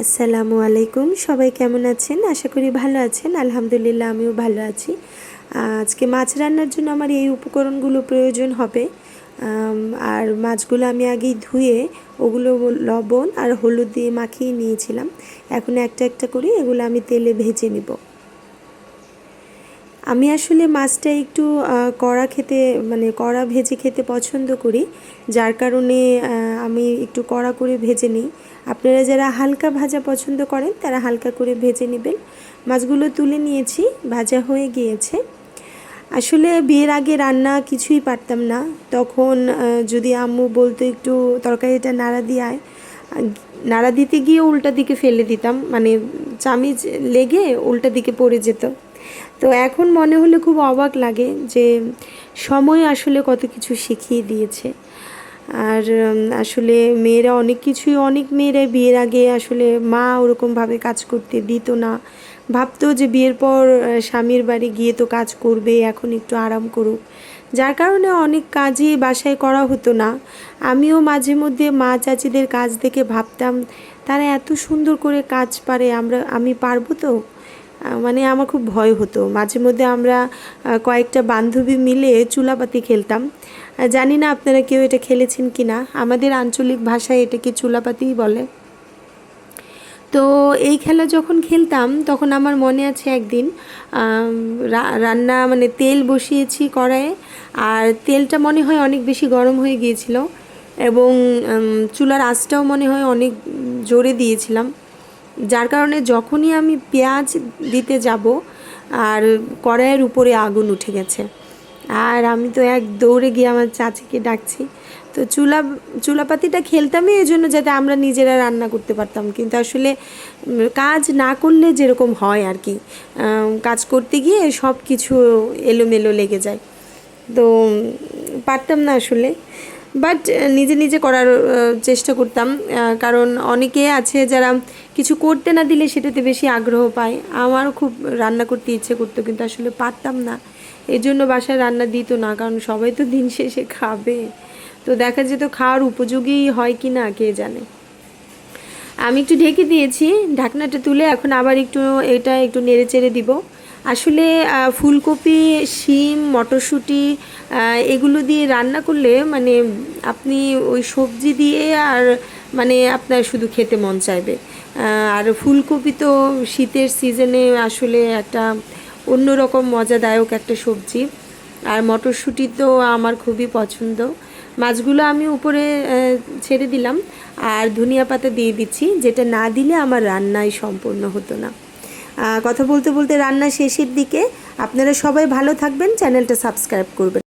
আসসালামু আলাইকুম। সবাই কেমন আছেন? আশা করি ভালো আছেন। আলহামদুলিল্লাহ, আমিও ভালো আছি। আজকে মাছ রান্নার জন্য আমার এই উপকরণগুলো প্রয়োজন হবে। আর মাছগুলো আমি আগেই ধুয়ে ওগুলো লবণ আর হলুদ দিয়ে মাখিয়ে নিয়েছিলাম। এখন একটা একটা করে এগুলো আমি তেলে ভেজে নেব। আমি আসলে মাছটা একটু কড়া খেতে মানে কড়া ভেজে খেতে পছন্দ করি। যার কারণে আমি একটু কড়া করে ভেজে নিই। আপনারা যারা হালকা ভাজা পছন্দ করেন, তারা হালকা করে ভেজে নেবেন। মাছগুলো তুলে নিয়েছি, ভাজা হয়ে গিয়েছে। আসলে বিয়ের আগে রান্না কিছুই পারতাম না। তখন যদি আম্মু বলতো একটু তরকারিটা নাড়া দিয়ে আয়, নাড়া দিতে গিয়ে উল্টা দিকে ফেলে দিতাম। মানে চামিচ লেগে উল্টা দিকে পড়ে যেত। তো এখন মনে হলে খুব অবাক লাগে যে সময় আসলে কত কিছু শিখিয়ে দিয়েছে। আর আসলে মেয়েরা অনেক কিছুই, অনেক মেয়েরা বিয়ের আগে আসলে মা ওরকমভাবে কাজ করতে দিত না। ভাবতো যে বিয়ের পর স্বামীর বাড়ি গিয়ে তো কাজ করবে, এখন একটু আরাম করুক। যার কারণে অনেক কাজই বাসায় করা হতো না। আমিও মাঝে মধ্যে মা চাচিদের কাজ দেখে ভাবতাম, তারা এত সুন্দর করে কাজ পারে, আমরা, আমি পারব তো? মানে আমার খুব ভয় হতো। মাঝে মধ্যে আমরা কয়েকটা বান্ধবী মিলে চুলাপাতি খেলতাম। জানি না আপনারা কেউ এটা খেলেছেন কি না আমাদের আঞ্চলিক ভাষায় এটাকে চুলাপাতিই বলে। তো এই খেলা যখন খেলতাম, তখন আমার মনে আছে একদিন রান্না মানে তেল বসিয়েছি কড়াইয়ে, আর তেলটা মনে হয় অনেক বেশি গরম হয়ে গিয়েছিল এবং চুলার আঁচটাও মনে হয় অনেক জোরে দিয়েছিলাম। যার কারণে যখনই আমি পেঁয়াজ দিতে যাব, আর কড়াইয়ের উপরে আগুন উঠে গেছে। আর আমি তো এক দৌড়ে গিয়ে আমার চাচিকে ডাকছি। তো চুলা, চুলাপাতিটা খেলতামই এই জন্য যাতে আমরা নিজেরা রান্না করতে পারতাম। কিন্তু আসলে কাজ না করলে যেরকম হয় আর কি কাজ করতে গিয়ে সব কিছু এলোমেলো লেগে যায়। তো, পারতাম না আসলে। বাট নিজে নিজে করার চেষ্টা করতাম। কারণ অনেকে আছে যারা কিছু করতে না দিলে সেটাতে বেশি আগ্রহ পায়। আমারও খুব রান্না করতে ইচ্ছে করতো, কিন্তু আসলে পারতাম না। এই জন্য বাসায় রান্না দিত না, কারণ সবাই তো দিন শেষে খাবে। তো দেখা যেত খাওয়ার উপযোগী হয় কি না, কে জানে। আমি একটু ঢেকে দিয়েছি, ঢাকনাটা তুলে এখন আবার একটু এটা একটু নেড়ে চেড়ে দিব। আসলে ফুলকপি, শিম, মটরশুঁটি এগুলো দিয়ে রান্না করলে মানে আপনি ওই সবজি দিয়ে আর মানে আপনার শুধু খেতে মন চাইবে। আর ফুলকপি তো শীতের সিজনে আসলে একটা অন্যরকম মজাদায়ক একটা সবজি। আর মটরশুঁটি তো আমার খুবই পছন্দ। মাছগুলো আমি উপরে ছেড়ে দিলাম। আর ধনিয়া পাতা দিয়ে দিচ্ছি, যেটা না দিলে আমার রান্নাই সম্পূর্ণ হতো না। কথা বলতে বলতে রান্না শেষের দিকে আপনারা সবাই ভালো থাকবেন চ্যানেলটা সাবস্ক্রাইব করবেন।